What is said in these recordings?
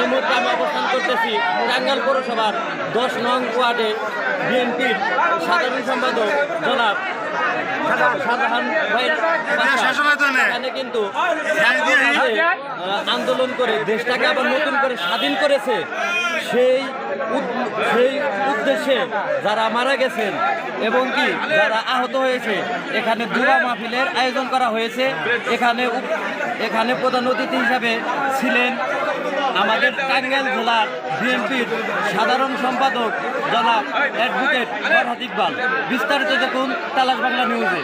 এই মুহূর্তে আমি অবস্থান করতেছি টাঙ্গাইল পৌরসভার দশ নং ওয়ার্ডে বিএনপির সাধারণ সম্পাদক জনাব সাধারণ এখানে। কিন্তু যে, আন্দোলন করে দেশটাকে আবার নতুন করে স্বাধীন করেছে সেই সেই উদ্দেশ্যে যারা মারা গেছেন এবং কি যারা আহত হয়েছে এখানে দুয়া মাহফিলের আয়োজন করা হয়েছে। এখানে এখানে প্রধান অতিথি হিসাবে ছিলেন আমাদের টাঙ্গাইল জেলার বিএনপির সাধারণ সম্পাদক জনাব অ্যাডভোকেট ফরহাদ ইকবাল। বিস্তারিত দেখুন তালাশ বাংলা নিউজে।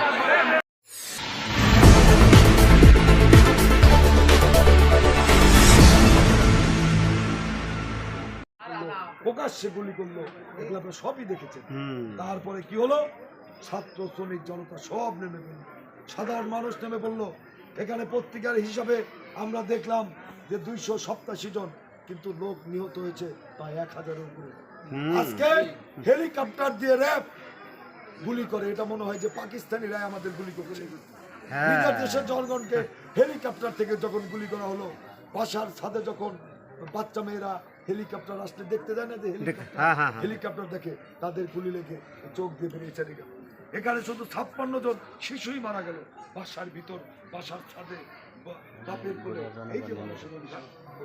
প্রকাশ্যে গুলি করল এগুলো আপনারা সবই দেখেছেন। তারপরে কি হলো? ছাত্র শ্রমিক জনতা সব নেমে পড়ল। সাধারণ মানুষ নেমে পড়ল। এখানে পত্রিকার হিসাবে আমরা দেখলাম যে দুইশো সপ্তাশি জন কিন্তু লোক নিহত হয়েছে প্রায় এক হাজারের উপরে। আজকে হেলিকপ্টার দিয়ে র্যাব গুলি করে এটা মনে হয় যে পাকিস্তানিরা আমাদের গুলি করছে নিজের দেশের জনগণকে হেলিকপ্টার থেকে যখন গুলি করা হলো বাসার ছাদে যখন বাচ্চা মেয়েরা হেলিকপ্টার আসলে দেখতে যায় না যে হেলিকপ্টার? হেলিকপ্টার দেখে তাদের গুলি লেগে চোখ দিয়ে বেরিয়ে চলে গেল এখানে শুধু ছাপ্পান্ন জন শিশুই মারা গেল। বাসার ভিতর বাসার ছাদে বাপের কোলে এই যে মানুষের অভিশাপ।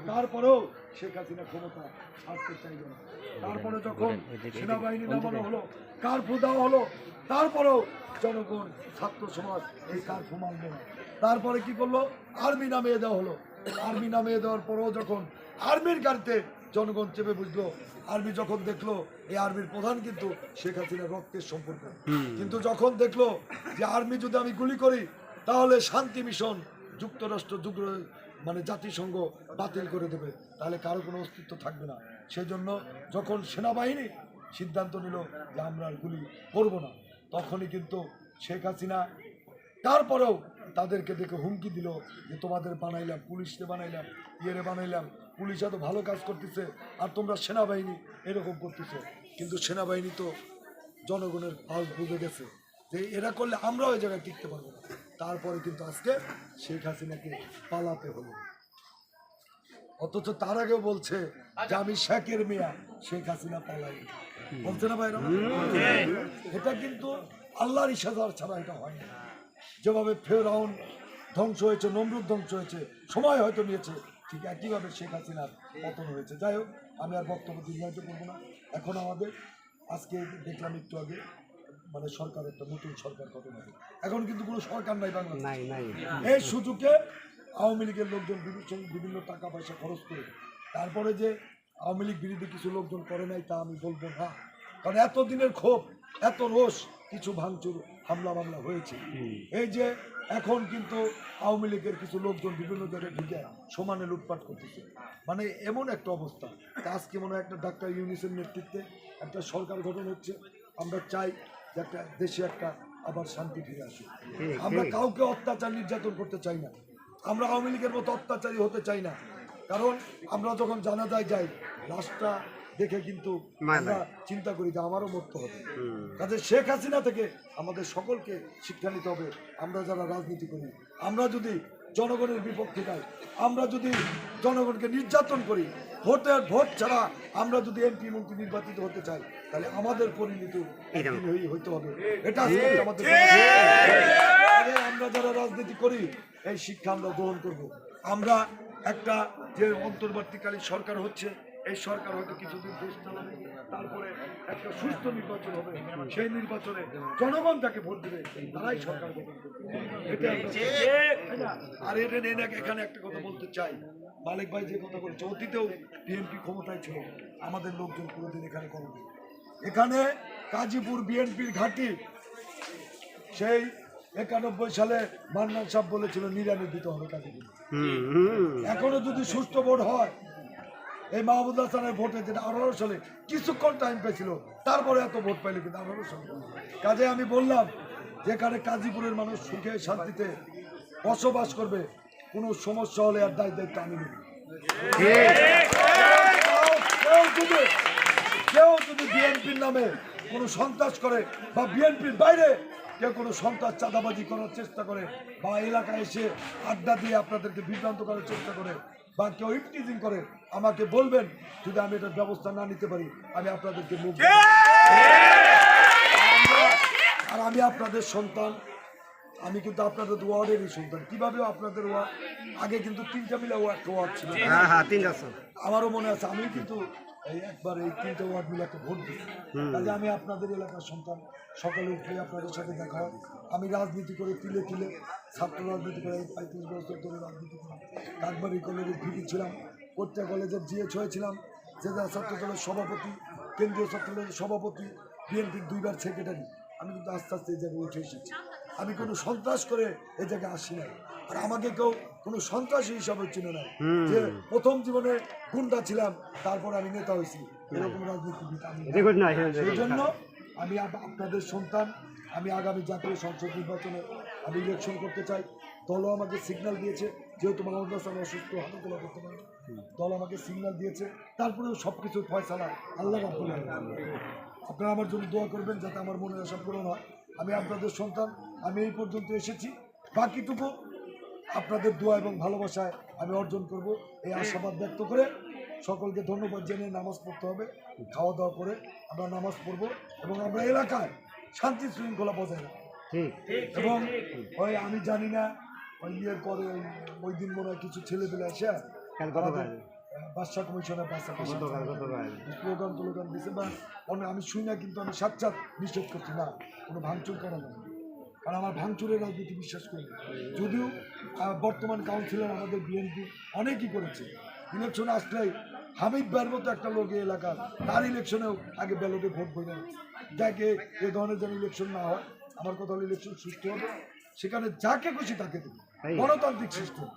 তারপরেও শেখ হাসিনা ক্ষমতা ছাড়তে চাইল না। তারপরে যখন সেনাবাহিনী নামানো হলো কারফু দেওয়া হলো তারপরেও জনগণ ছাত্র সমাজ এই কারফু মানবে না। তারপরে কি করল? আর্মি নামিয়ে দেওয়া হলো। আর্মি নামিয়ে দেওয়ার পরেও যখন আর্মির গাড়িতে জনগণ চেপে বুঝলো আর্মি যখন দেখল এই আর্মির প্রধান কিন্তু শেখ হাসিনার রক্তের সম্পর্ক। কিন্তু যখন দেখল যে আর্মি যদি আমি গুলি করি তাহলে শান্তি মিশন যুক্তরাষ্ট্র যুগ মানে জাতিসংঘ বাতিল করে দেবে, তাহলে কারও কোনো অস্তিত্ব থাকবে না। সেই জন্য যখন সেনাবাহিনী সিদ্ধান্ত নিল যে আমরা আর গুলি করব না, তখনই কিন্তু শেখ হাসিনা তারপরেও তাদেরকে দেখে হুমকি দিল যে তোমাদের বানাইলাম, পুলিশকে বানাইলাম, ইয়েরে বানাইলাম, পুলিশ এত ভালো কাজ করতেছে আর তোমরা সেনাবাহিনী এরকম করতেছে। কিন্তু সেনাবাহিনী তো জনগণের পাল বুঝে গেছে যে এরা করলে আমরাও ওই জায়গায় টিকতে পারব না। তারপরে কিন্তু আজকে শেখ হাসিনাকে পালাতে হলো। অথচ তার আগেও বলছে যে আমি শেখের মেয়া, শেখ হাসিনা পালাই। বলছে না ভাইরা এটা কিন্তু আল্লাহর ইশাদার ছাড়া এটা হয় না। যেভাবে ফেরাউন ধ্বংস হয়েছে, নমরুদ ধ্বংস হয়েছে, সময় হয়তো নিয়েছে, ঠিক একইভাবে শেখ হাসিনার পতন হয়েছে। যাই হোক, আমি আর বক্তব্য দীর্ঘায়িত করব না। এখন আমাদের, আজকে দেখলাম একটু আগে মানে সরকার একটা নতুন সরকার গঠন হবে। এখন কিন্তু কোনো সরকার নাই বাংলাদেশ। নাই নাই। এই সুযোগে আওয়ামী লীগের লোকজন বিভিন্ন বিভিন্ন টাকা পয়সা খরচ করে তারপরে যে আওয়ামী লীগ বিরোধী কিছু লোকজন করে নাই তা আমি বলব না। কারণ এত দিনের ক্ষোভ এত রোষ কিছু ভাঙচুর হামলা মামলা হয়েছে। এই যে এখন কিন্তু আওয়ামী লীগের কিছু লোকজন বিভিন্ন জায়গায় ঢুকে সমানে লুটপাট করতেছে। মানে এমন একটা অবস্থা। আজকে মনে হয় একটা ডাক্তার ইউনিসের নেতৃত্বে একটা সরকার গঠন হচ্ছে। আমরা চাই যে একটা দেশে একটা আবার শান্তি ফিরে আসে। আমরা কাউকে অত্যাচার নির্যাতন করতে চাই না। আমরা আওয়ামী লীগের মতো অত্যাচারী হতে চাই না। কারণ আমরা যখন জানা যায় যাই লাশটা দেখে কিন্তু আমরা চিন্তা করি যে আমারও মরতে হবে। কাজে শেখ হাসিনা থেকে আমাদের সকলকে শিক্ষা নিতে হবে আমরা যারা রাজনীতি করি। আমরা যদি জনগণের বিপক্ষে যাই আমরা যদি জনগণকে নির্যাতন করি ভোটের ভোট ছাড়া আমরা যদি এমপি মন্ত্রী নির্বাচিত হতে চাই তাহলে আমাদের পরিণতি হইতে হবে। এটা আমাদের আমরা যারা রাজনীতি করি এই শিক্ষা আমরা গ্রহণ করব। আমরা একটা যে অন্তর্বর্তীকালীন সরকার হচ্ছে এই সরকার হয়তো কিছুদিন দেশ চালাবে তারপরে একটা সুস্থ নির্বাচন হবে সেই নির্বাচনে জনগণ তাকে ভোট দেবে তারাই সরকার গঠন করবে? আর এটা নিয়ে নাকি এখানে একটা কথা বলতে চাই। মালিক ভাই যে কথা বলেছে অতীতেও বিএনপি ক্ষমতায় ছিল আমাদের লোকজন কোনোদিন এখানে করবে এখানে কাজীপুর বিএনপির ঘাঁটি সেই একানব্বই সালে মান্নান সাহেব বলেছিল নিরানি দিতে হবে কাজীপুর। এখনও যদি সুস্থ ভোট হয় এই মাহমুদ হাসানের ভোটে যেটা আঠারো সালে কিছুক্ষণ টাইম পেয়েছিল, তারপরে এত ভোট পাইলে কিন্তু আঠারো সালে কাজে আমি বললাম, যেখানে কাজীপুরের মানুষ সুখে শান্তিতে বসবাস করবে, কোনো সমস্যা হলে আর দায় দায়িত্ব আমি নেব। কেউ কেউ যদি বিএনপির নামে কোনো সন্ত্রাস করে বা বিএনপির বাইরে কেউ কোনো সন্ত্রাস চাঁদাবাজি করার চেষ্টা করে বা এলাকায় এসে আড্ডা দিয়ে আপনাদেরকে বিভ্রান্ত করার চেষ্টা করে বা কেউ ইফটিজিং করে আমাকে বলবেন যদি আমি এটার ব্যবস্থা না নিতে পারি আমি আপনাদেরকে মুখ আর আমি আপনাদের সন্তান আমি কিন্তু আপনাদের ওয়ার্ডেরই সন্তান। কীভাবে আপনাদের ওয়ার্ড? আগে কিন্তু তিনটা মিলে ওয়ার্ড ওয়ার্ড ছিল। হ্যাঁ হ্যাঁ আছে আমারও মনে আছে আমি কিন্তু এই একবার এই তিনটে ওয়ার্ড মিলে একটা ভোট দিই। কাজে আমি আপনাদের এলাকার সন্তান সকালে উঠে আপনাদের সাথে দেখা হয়। আমি রাজনীতি করে তিলে তিলে ছাত্র রাজনীতি করে পঁয়ত্রিশ বছর ধরে রাজনীতি করি। কাকবাড়ি কলেজে ভিপি ছিলাম কোট্টা কলেজের জিএচ হয়েছিলাম জেলা ছাত্র দলের সভাপতি কেন্দ্রীয় ছাত্র দলের সভাপতি বিএনপির দুইবার সেক্রেটারি আমি কিন্তু আস্তে আস্তে এই জায়গায় উঠে এসেছি। আমি কোনো সন্ত্রাস করে এই জায়গায় আসি না আর আমাকে কেউ কোনো সন্ত্রাসী হিসাবে চিনে না যে প্রথম জীবনে গুন্ডা ছিলাম তারপর আমি নেতা হয়েছি। এরকম রাজনীতিবিদ আমি নাই। সেই জন্য আমি আপনাদের সন্তান আমি আগামী জাতীয় সংসদ নির্বাচনে আমি ইলেকশন করতে চাই। দলও আমাকে সিগন্যাল দিয়েছে যেহেতু মোহাম্মদ হাসান অসুস্থ হাতে তোলা করতে পারে। দল আমাকে সিগন্যাল দিয়েছে তারপরেও সব কিছুর ফয়সালা আল্লাহ আলামিন। আপনারা আমার জন্য দোয়া করবেন যাতে আমার মনের আশা পূরণ হয়। আমি আপনাদের সন্তান আমি এই পর্যন্ত এসেছি। বাকিটুকু আপনাদের দোয়া এবং ভালোবাসায় আমি অর্জন করব। এই আশাবাদ ব্যক্ত করে সকলকে ধন্যবাদ জেনে নামাজ পড়তে হবে। খাওয়া দাওয়া করে আমরা নামাজ পড়ব এবং আমরা এলাকায় শান্তি শৃঙ্খলা বজায় রাখব। ঠিক। এবং ওই আমি জানি না ওই ইয়ের পরে ওই- দিন মনে হয় কিছু ছেলে পেলে আসে কাল গতকাল। বাদশা কমিশনের স্লোগান টোলোগান দিছে? বা আমি শুই না কিন্তু আমি সাক্ষাৎ নিষেধ করছি। না কোনো ভাঙচুর করা যাবে কারণ আমার ভাঙচুরের রাজনীতি বিশ্বাস করি যদিও বর্তমান কাউন্সিলর আমাদের বিএনপি অনেকই করেছে। ইলেকশন আসলেই হামিদ ভাইয়ের মতো একটা লোক এলাকার তার ইলেকশনেও আগে ব্যালটে ভোট বই যাকে এ ধরনের যেন ইলেকশন না হয় আমার কথা হলো ইলেকশন সুষ্ঠু হবে। সেখানে যাকে খুশি তাকে দেবে? গণতান্ত্রিক সিস্টেম।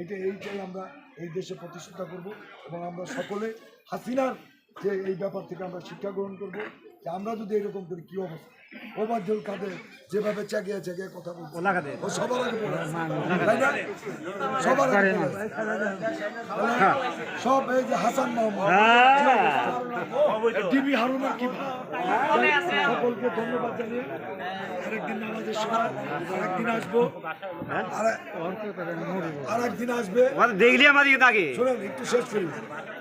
এটা এইটাই আমরা এই দেশে প্রতিষ্ঠা করব এবং আমরা সকলে হাসিনার যে এই ব্যাপার থেকে আমরা শিক্ষা গ্রহণ করব। যে আমরা যদি এরকম করি কি অবস্থা ওবায়দুল কাদের যেভাবে চাগিয়ে চাগিয়ে কথা বলছে কাদের ও সবার আগে? সবার আগে সব এই যে হাসান মাহমুদ টিভি হারুনের কি সকলকে ধন্যবাদ জানিয়ে আরেকদিন আমাদের সময় আরেকদিন আসব আর- আরেকদিন আসবে দেখলি আমাদের আগে শোনেন একটু শেষ করি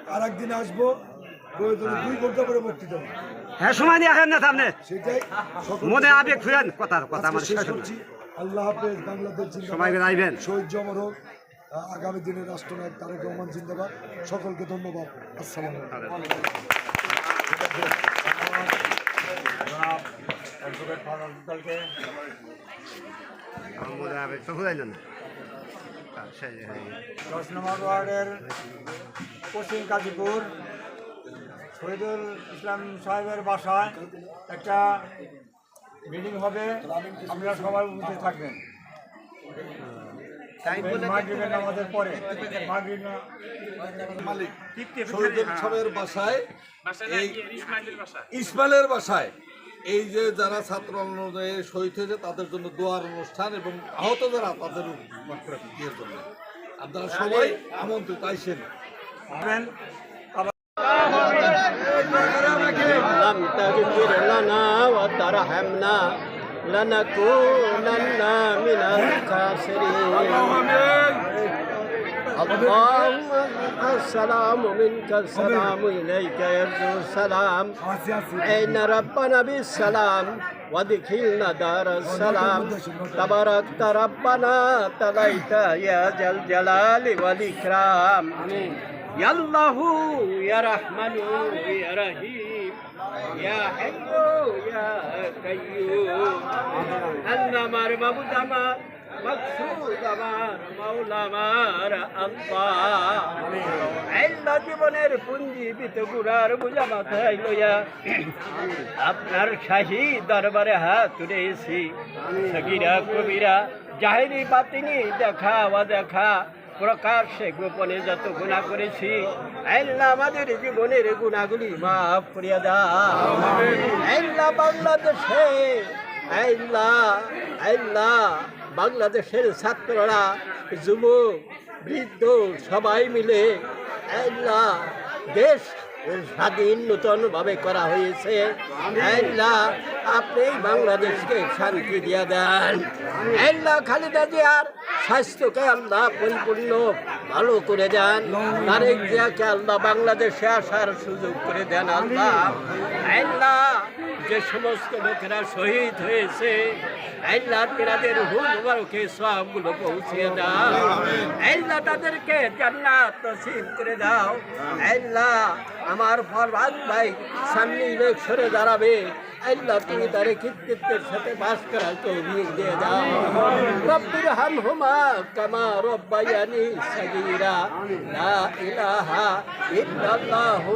আর একদিন আসব প্রয়োজনে দুই ঘণ্টা করে বক্তৃতা। হ্যাঁ সময় দিয়ে আসেন না সামনে। মনে আবেগ ফিরেন। কথার কথা হবে। করছি। আল্লাহ হাফেজ বাংলাদেশ। সময় আইবেন। শহীদ জমর হোক। আগামী দিনের রাষ্ট্রনায়ক তারেক রহমান জিন্দাবাদ। সকলকে ধন্যবাদ। আসসালামু আমার সেই। দশ নম্বর ওয়ার্ডের পশ্চিম কাজীপুর শহীদুল ইসলাম সাহেবের বাসায় একটা মিটিং হবে। আপনারা সবাই উপস্থিত থাকবেন। নামাজের পরে। না- শহীদুল সাহেবের বাসায় এই ইসমাইলের বাসায়? এই যে যারা ছাত্র অনুযায়ী শহীদ হয়েছে তাদের জন্য দোয়ার অনুষ্ঠান এবং আহত যারা তাদের জন্য। আপনারা সবাই আমন্ত্রিত আইসেন। فاغفر لنا وترحمنا لنكونن من الخاسرين. اللهم السلام منك السلام إليك يرجو السلام. أين ربنا بالسلام وادخلنا دار السلام. تباركت ربنا تليت يا جل جلال والإكرام. يا الله يا رحمن يا رحيم. ইয়া হাইয়ু ইয়া কাইয়ুম আমার বাবু জামা মকসুদ জীবনের পুঞ্জি বিতগুড়ার বুঝা মাথায় লইয়া আপনার শাহী দরবারে হাত তুলেছি সগিরা কবিরা জাহিরী পাতিনি দেখা বা দেখা প্রকাশ্যে গোপনে যত গুণা করেছি, আল্লাহ আমাদের জীবনের গুণাগুলি মাফ করিয়া দাও। বাংলাদেশে, আল্লাহ আল্লাহ বাংলাদেশের ছাত্ররা, যুবক, বৃদ্ধ সবাই মিলে আল্লাহ দেশ স্বাধীন নূতনভাবে করা হয়েছে। আপনি বাংলাদেশকে শান্তি দিয়ে দেন। আল্লাহ খালিদা জিয়ার স্বাস্থ্যকে আল্লাহ পরিপূর্ণ ভালো করে দেন। তারেক জিয়াকে আল্লাহ বাংলাদেশে আসার সুযোগ করে দেন আল্লাহ। আল্লাহ যে সমস্ত লোকেরা শহীদ হয়েছে, আল্লাহ তেরাদের হুল মুবারকে সবগুলো পৌঁছে দাও। আল্লাহ তাদেরকে জান্নাত করে দাও। আল্লাহ আমার ফরবাদ ভাই সামনে ইলেকশনে দাঁড়াবে। আল্লাহ তুমি তারে কৃতিত্বের সাথে বাস করার তৌফিক দিয়ে দাও। রব্বির কামা লা ইলাহা ইল্লাল্লাহু